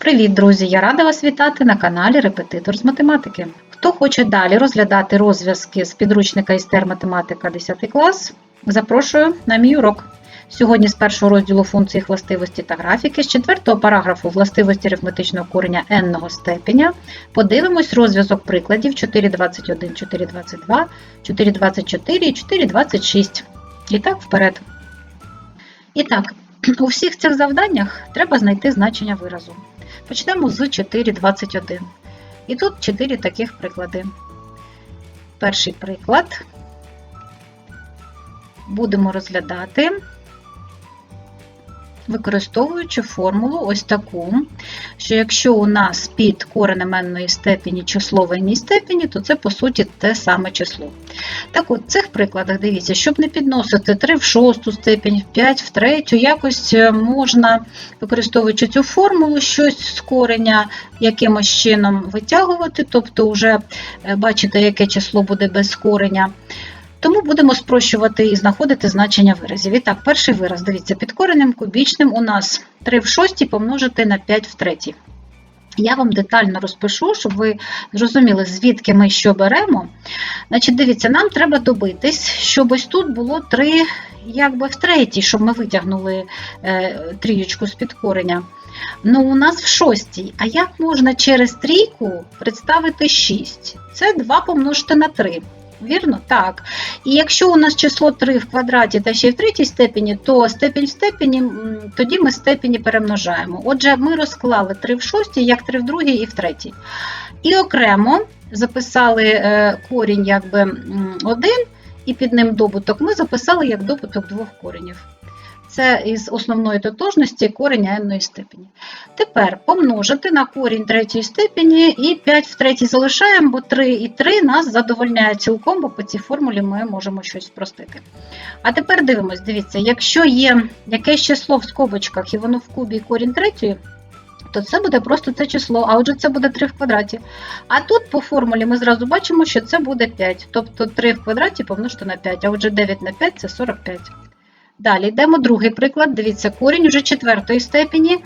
Привіт, друзі! Я рада вас вітати на каналі Репетитор з математики. Хто хоче далі розглядати розв'язки з підручника істер математика 10 клас, запрошую на мій урок. Сьогодні з першого розділу функцій їх властивості та графіки, з четвертого параграфу властивості арифметичного кореня n-ного степеня подивимось розв'язок прикладів 4,21, 4,22, 4,24 і 4,26. І так, вперед. І так, у всіх цих завданнях треба знайти значення виразу. Почнемо з 4,21. І тут 4 таких приклади. Перший приклад будемо розглядати, використовуючи формулу ось таку, що якщо у нас під коренем n степені число в n степені, то це по суті те саме число. Так от, в цих прикладах дивіться, щоб не підносити 3 в шосту степень, 5 в третю, якось е, можна, використовуючи цю формулу, щось з кореня якимось чином витягувати, тобто вже е, бачите, яке число буде без кореня. Тому будемо спрощувати і знаходити значення виразів. І так, перший вираз, дивіться, під коренем кубічним у нас 3 в шостій помножити на 5 в третій. Я вам детально розпишу, щоб ви зрозуміли, звідки ми що беремо. Значить, дивіться, нам треба добитись, щоб ось тут було 3 якби в третій, щоб ми витягнули е, трієчку з під кореня. Ну, у нас в шостій. А як можна через трійку представити 6? Це 2 помножити на 3. Вірно? Так. І якщо у нас число 3 в квадраті та ще й в третій степені, то степінь в степені, тоді ми степені перемножаємо. Отже, ми розклали 3 в шостій, як 3 в другій і в третій. І окремо записали е, корінь якби м, один, і під ним добуток ми записали як добуток двох коренів. Це із основної тотожності кореня n степені. Тепер помножити на корінь третьої степені і 5 в третій залишаємо, бо 3 і 3 нас задовольняє цілком, бо по цій формулі ми можемо щось спростити. А тепер дивимось, дивіться, якщо є якесь число в скобочках і воно в кубі корінь третьої, то це буде просто це число, а отже це буде 3 в квадраті. А тут по формулі ми зразу бачимо, що це буде 5. Тобто 3 в квадраті помножити на 5, а отже 9 на 5 це 45. Далі йдемо другий приклад. Дивіться, корінь уже четвертої степені,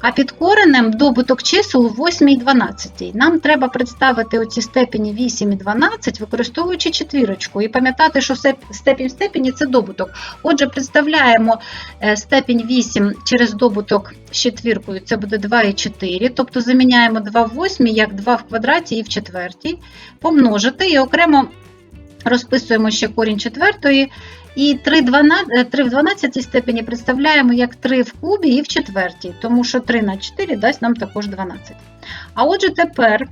а під коренем добуток чисел 8 і 12. Нам треба представити оці степені 8 і 12, використовуючи четвірочку. І пам'ятати, що степінь в степені це добуток. Отже, представляємо е, степінь 8 через добуток з четвіркою, це буде 2 і 4, тобто заміняємо 2 в 8 як 2 в квадраті і в четвертій, помножити і окремо розписуємо ще корінь четвертої. І 3, 12, 3 в 12 степені представляємо як 3 в кубі і в четвертій, тому що 3 на 4 дасть нам також 12. А отже, тепер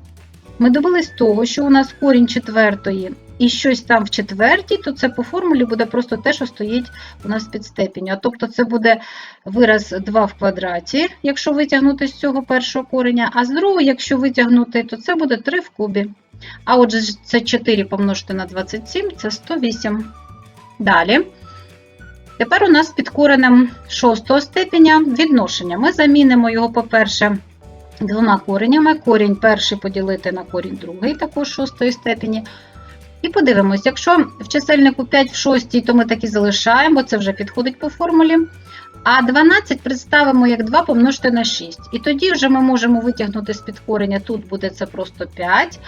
ми добились того, що у нас корінь четвертої і щось там в четвертій, то це по формулі буде просто те, що стоїть у нас під степеню. А тобто це буде вираз 2 в квадраті, якщо витягнути з цього першого кореня, а з другого, якщо витягнути, то це буде 3 в кубі. А отже, це 4 помножити на 27, це 108. Далі. Тепер у нас під коренем шостого степеня відношення. Ми замінимо його, по-перше, двома коренями. Корінь перший поділити на корінь другий, також шостої степені. І подивимось, якщо в чисельнику 5 в шостій, то ми так і залишаємо, бо це вже підходить по формулі. А 12 представимо як 2 помножити на 6. І тоді вже ми можемо витягнути з-під кореня, тут буде це просто 5,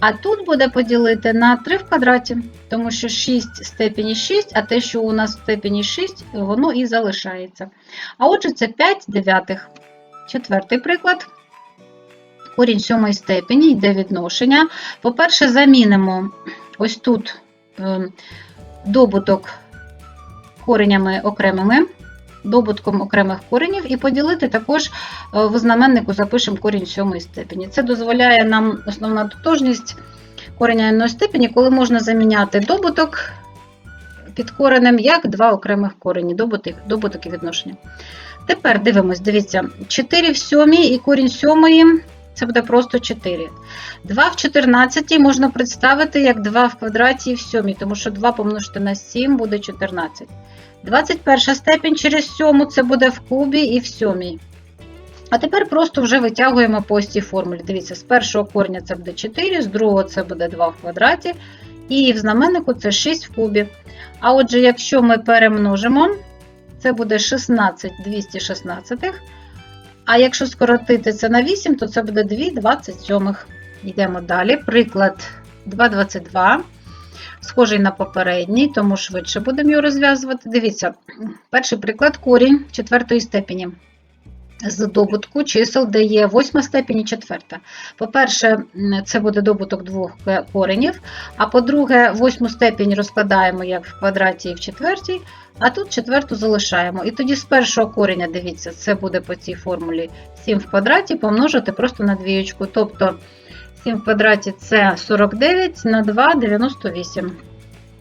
а тут буде поділити на 3 в квадраті, тому що 6 в степені 6, а те, що у нас в степені 6, воно і залишається. А отже, це 5 дев'ятих. Четвертий приклад. Корінь сьомої степені йде відношення. По-перше, замінимо ось тут е, добуток коренями окремими, добутком окремих коренів, і поділити також е, в знаменнику запишемо корінь сьомої степені. Це дозволяє нам основна тотожність кореня n степені, коли можна заміняти добуток під коренем як два окремих корені, добуток, добуток і відношення. Тепер дивимось, дивіться, 4 в сьомій і корінь сьомої це буде просто 4. 2 в 14 можна представити як 2 в квадраті в сьомій, тому що 2 помножити на 7 буде 14. 21 степень через 7 це буде в кубі і в сьомій. А тепер просто вже витягуємо по цій формулі. Дивіться, з першого корня це буде 4, з другого це буде 2 в квадраті, і в знаменнику це 6 в кубі. А отже, якщо ми перемножимо, це буде 16 216. А якщо скоротити це на 8, то це буде 2 27. Йдемо далі. Приклад 2,22. Схожий на попередній, тому швидше будемо його розв'язувати. Дивіться, перший приклад корінь четвертої степені. З добутку чисел, де є восьма степень і четверта. По-перше, це буде добуток двох коренів. А по-друге, восьму степень розкладаємо як в квадраті і в четвертій, а тут четверту залишаємо. І тоді з першого кореня, дивіться, це буде по цій формулі 7 в квадраті помножити просто на двієчку. Тобто 7 в квадраті це 49 на 2 98.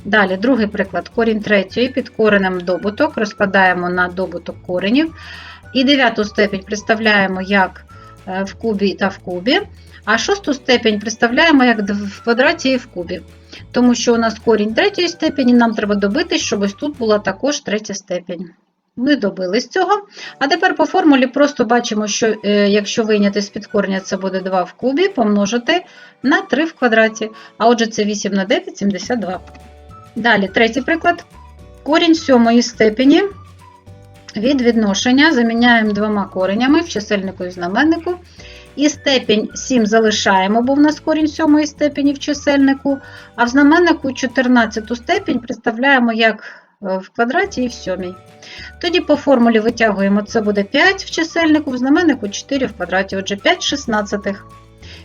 Далі, другий приклад. Корінь третьої під коренем добуток розкладаємо на добуток коренів. І дев'яту степень представляємо як е, в кубі та в кубі, а шосту степень представляємо як в квадраті і в кубі. Тому що у нас корінь третьої степені, нам треба добитись, щоб ось тут була також третя степень. Ми добились цього. А тепер по формулі просто бачимо, що е, якщо вийняти з під корення, це буде 2 в кубі, помножити на 3 в квадраті. А отже, це 8 на 9 72. Далі, третій приклад. Корінь сьомої степені від відношення заміняємо двома коренями в чисельнику і знаменнику. І степінь 7 залишаємо, бо в нас корінь сьомої степені в чисельнику, а в знаменнику 14 степінь представляємо як е, в квадраті і в сьомій. Тоді по формулі витягуємо, це буде 5 в чисельнику, в знаменнику 4 в квадраті, отже 5 шістнадцятих.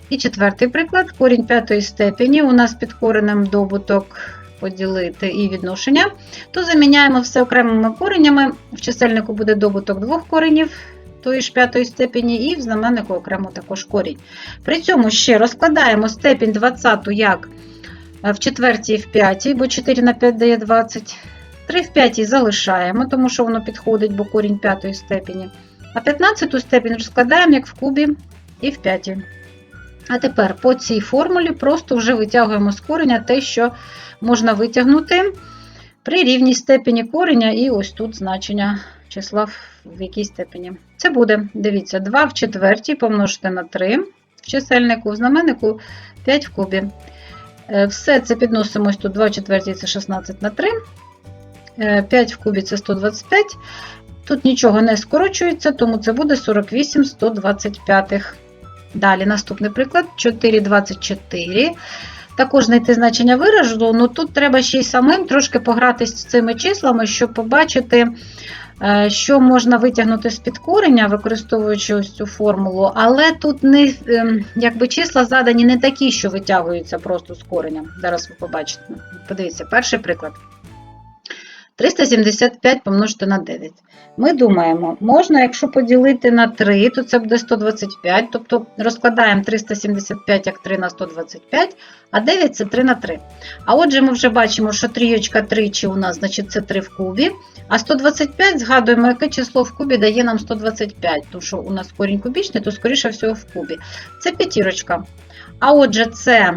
І четвертий приклад, корінь п'ятої степені, у нас під коренем добуток поділити і відношення, то заміняємо все окремими коренями. В чисельнику буде добуток двох коренів тої ж п'ятої степені, і в знаменнику окремо також корінь. При цьому ще розкладаємо степінь 20 як в четвертій і в п'ятій, бо 4 на 5 дає 20. 3 в п'ятій залишаємо, тому що воно підходить, бо корінь п'ятої степені. А 15 степінь розкладаємо як в кубі і в п'ятій. А тепер по цій формулі просто вже витягуємо з кореня те, що можна витягнути при рівній степені кореня, і ось тут значення числа в якій степені. Це буде, дивіться, 2 в четвертій помножити на 3 в чисельнику, в знаменнику 5 в кубі. Е, Все це підносимо ось тут 2 в четвертій це 16 на 3. 5 в кубі це 125. Тут нічого не скорочується, тому це буде 48 125. Далі наступний приклад 4,24. Також знайти значення виражу, але тут треба ще й самим трошки погратися з цими числами, щоб побачити, е, що можна витягнути з під кореня, використовуючи ось цю формулу. Але тут не, ем, якби числа задані не такі, що витягуються просто з коренем. Зараз ви побачите. Подивіться, перший приклад. 375 помножити на 9. Ми думаємо, можна, якщо поділити на 3, то це буде 125, тобто розкладаємо 375 як 3 на 125, а 9 це 3 на 3. А отже, ми вже бачимо, що трієчка тричі у нас, значить, це 3 в кубі, а 125, згадуємо, яке число в кубі дає нам 125, тому що у нас корінь кубічний, то скоріше всього в кубі. Це п'ятірочка. А отже, це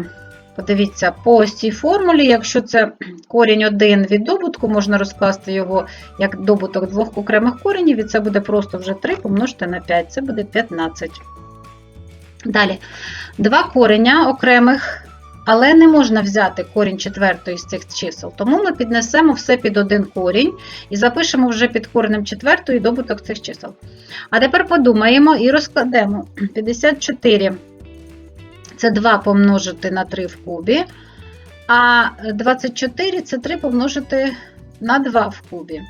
Подивіться, по ось цій формулі, якщо це корінь 1 від добутку, можна розкласти його як добуток двох окремих коренів, і це буде просто вже 3 помножити на 5, це буде 15. Далі, два кореня окремих, але не можна взяти корінь четвертої з цих чисел, тому ми піднесемо все під один корінь і запишемо вже під коренем четвертої добуток цих чисел. А тепер подумаємо і розкладемо 54. Це 2 помножити на 3 в кубі. А 24 це 3 помножити на 2 в кубі.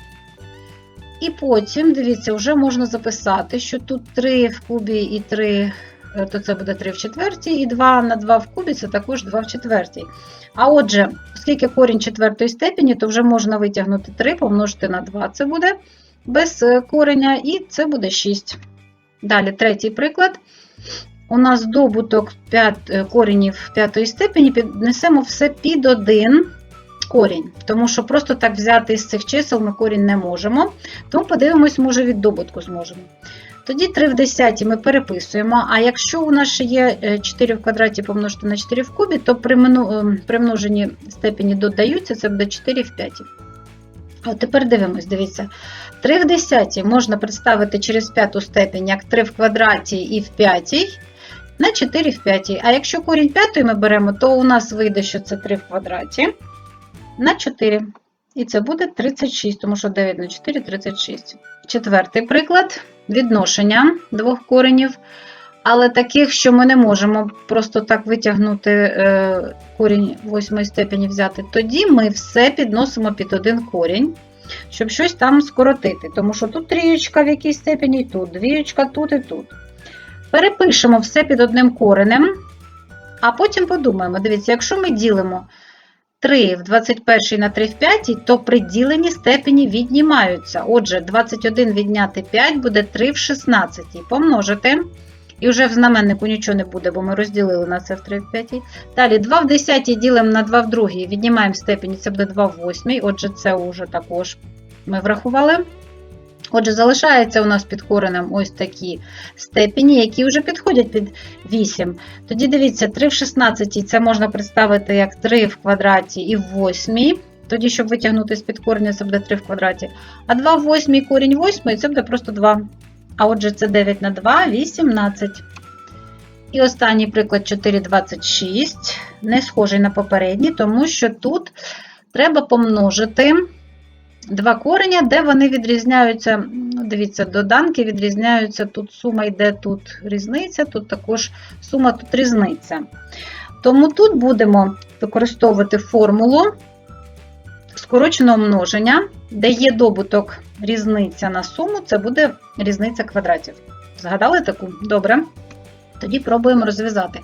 І потім, дивіться, вже можна записати, що тут 3 в кубі і 3, е, то це буде 3 в четвертій, і 2 на 2 в кубі це також 2 в четвертій. А отже, оскільки корінь четвертої степені, то вже можна витягнути 3 помножити на 2, це буде без е, кореня, і це буде 6. Далі, третій приклад. У нас добуток 5 коренів п'ятої степені піднесемо все під один корінь, тому що просто так взяти з цих чисел ми корінь не можемо. Тому подивимось, може, від добутку зможемо. Тоді 3 в 10 ми переписуємо. А якщо у нас ще є 4 в квадраті помножити на 4 в кубі, то при мну- множенні степені додаються, це буде 4 в 5. От тепер дивимось, дивіться. 3 в 10 можна представити через п'яту степень як 3 в квадраті і в п'ятій на 4 в п'ятій. А якщо корінь п'ятої ми беремо, то у нас вийде, що це 3 в квадраті на 4. І це буде 36, тому що 9 на 4 36. Четвертий приклад відношення двох коренів. Але таких, що ми не можемо просто так витягнути е, корінь восьмої степені взяти, тоді ми все підносимо під один корінь, щоб щось там скоротити. Тому що тут трієчка в якійсь степені, тут двієчка, тут і тут. Перепишемо все під одним коренем, а потім подумаємо: дивіться, якщо ми ділимо 3 в 21 на 3 в 5, то при діленні степені віднімаються. Отже, 21 відняти 5 буде 3 в 16. Помножити. І вже в знаменнику нічого не буде, бо ми розділили на це в 3 в 5. Далі 2 в 10 ділимо на 2 в 2, віднімаємо степені, це буде 2 в 8. Отже, це вже також ми врахували. Отже, залишається у нас під коренем ось такі степені, які вже підходять під 8. Тоді дивіться, 3 в 16 це можна представити як 3 в квадраті і в 8. Тоді, щоб витягнути з-під кореня, це буде 3 в квадраті. А 2 в 8 корінь 8, це буде просто 2. А отже, це 9 на 2, 18. І останній приклад 4,26. Не схожий на попередній, тому що тут треба помножити два кореня, де вони відрізняються. Дивіться, доданки відрізняються. Тут сума йде, тут різниця, тут також сума, тут різниця. Тому тут будемо використовувати формулу скороченого множення, де є добуток різниця на суму, це буде різниця квадратів. Згадали таку? Добре. Тоді пробуємо розв'язати.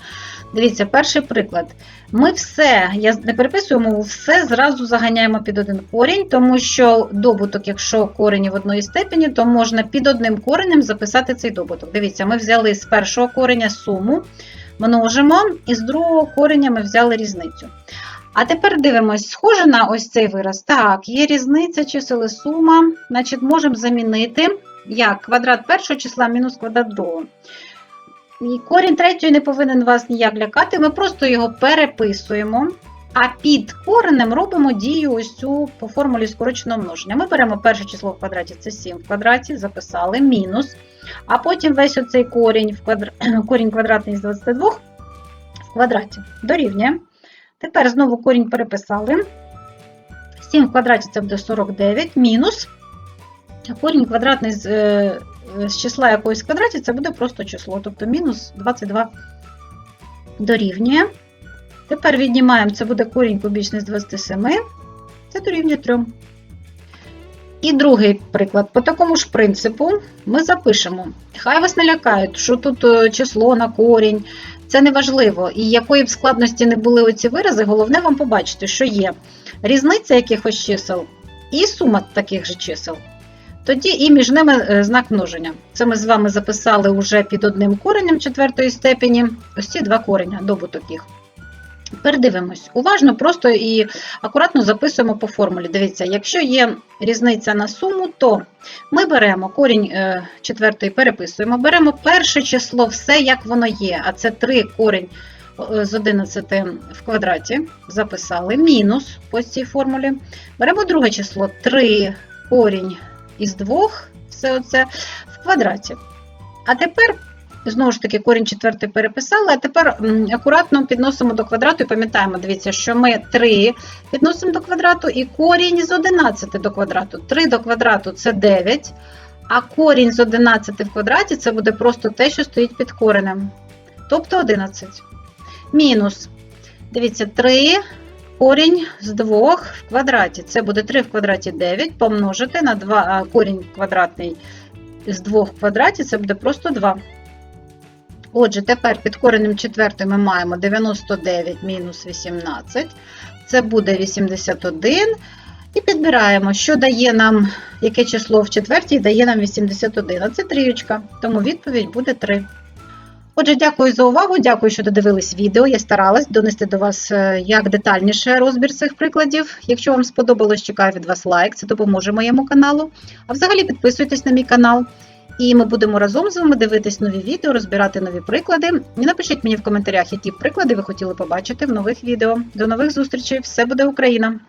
Дивіться, перший приклад. Ми все, я не переписуємо, все зразу заганяємо під один корінь, тому що добуток, якщо корені в одної степені, то можна під одним коренем записати цей добуток. Дивіться, ми взяли з першого кореня суму, множимо, і з другого кореня ми взяли різницю. А тепер дивимось, схоже на ось цей вираз. Так, є різниця, чисел і сума. Значить, можемо замінити як квадрат першого числа мінус квадрат другого. І корінь третьої не повинен вас ніяк лякати, ми просто його переписуємо, а під коренем робимо дію ось цю по формулі скороченого множення. Ми беремо перше число в квадраті, це 7 в квадраті, записали, мінус. А потім весь оцей корінь, в квадр... корінь квадратний з 22 в квадраті дорівнює. Тепер знову корінь переписали. 7 в квадраті це буде 49, мінус. Корінь квадратний з, е, з числа якоїсь квадраті це буде просто число, тобто мінус 22 дорівнює. Тепер віднімаємо, це буде корінь кубічний з 27, це дорівнює 3. І другий приклад. По такому ж принципу ми запишемо. Хай вас не лякають, що тут е, число на корінь. Це не важливо. І якої б складності не були оці вирази, головне вам побачити, що є різниця якихось чисел і сума таких же чисел. Тоді і між ними е, знак множення. Це ми з вами записали вже під одним коренем четвертої степені. Ось ці два кореня, добуток їх. Передивимось. Уважно, просто і акуратно записуємо по формулі. Дивіться, якщо є різниця на суму, то ми беремо корінь е, четвертої, переписуємо, беремо перше число, все як воно є, а це 3 корінь е, з 11 в квадраті. Записали, мінус по цій формулі. Беремо друге число 3 корінь із 2, все оце в квадраті. А тепер Знову ж таки, корінь четвертий переписали, а тепер акуратно підносимо до квадрату і пам'ятаємо, дивіться, що ми 3 підносимо до квадрату і корінь з 11 до квадрату. 3 до квадрату це 9, а корінь з 11 в квадраті це буде просто те, що стоїть під коренем. Тобто 11. Мінус. Дивіться, 3 корінь з 2 в квадраті. Це буде 3 в квадраті 9 помножити на 2 корінь квадратний з 2 в квадраті, це буде просто 2. Отже, тепер під коренем четвертим ми маємо 99 мінус 18, це буде 81. І підбираємо, що дає нам, яке число в четвертій дає нам 81. А це трієчка, тому відповідь буде 3. Отже, дякую за увагу, дякую, що додивились відео. Я старалась донести до вас е, як детальніше розбір цих прикладів. Якщо вам сподобалось, чекаю від вас лайк, це допоможе моєму каналу. А взагалі підписуйтесь на мій канал. І ми будемо разом з вами дивитись нові відео, розбирати нові приклади. І напишіть мені в коментарях, які приклади ви хотіли побачити в нових відео. До нових зустрічей! Все буде Україна!